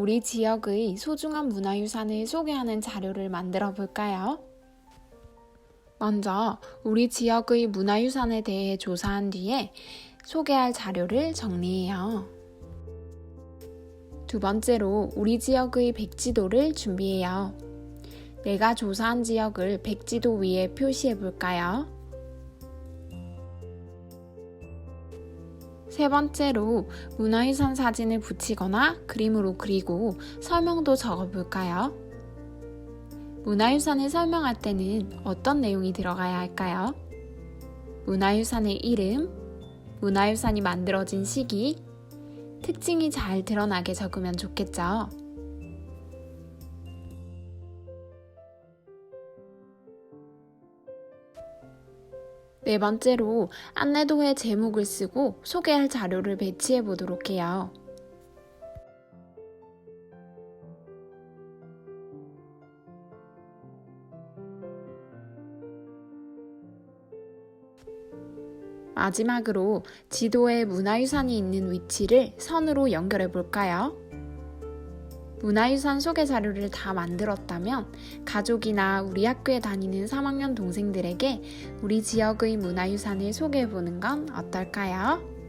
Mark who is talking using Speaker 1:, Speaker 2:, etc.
Speaker 1: 우리 지역의 소중한 문화유산을 소개하는 자료를 만들어 볼까요? 먼저 우리 지역의 문화유산에 대해 조사한 뒤에 소개할 자료를 정리해요. 두 번째로 우리 지역의 백지도를 준비해요. 내가 조사한 지역을 백지도 위에 표시해 볼까요? 세 번째로 문화유산 사진을 붙이거나 그림으로 그리고 설명도 적어 볼까요? 문화유산을 설명할 때는 어떤 내용이 들어가야 할까요? 문화유산의 이름, 문화유산이 만들어진 시기, 특징이 잘 드러나게 적으면 좋겠죠. 네 번째로 안내도의 제목을 쓰고 소개할 자료를 배치해 보도록 해요. 마지막으로 지도에 문화유산이 있는 위치를 선으로 연결해 볼까요? 문화유산 소개 자료를 다 만들었다면 가족이나 우리 학교에 다니는 3학년 동생들에게 우리 지역의 문화유산을 소개해 보는 건 어떨까요?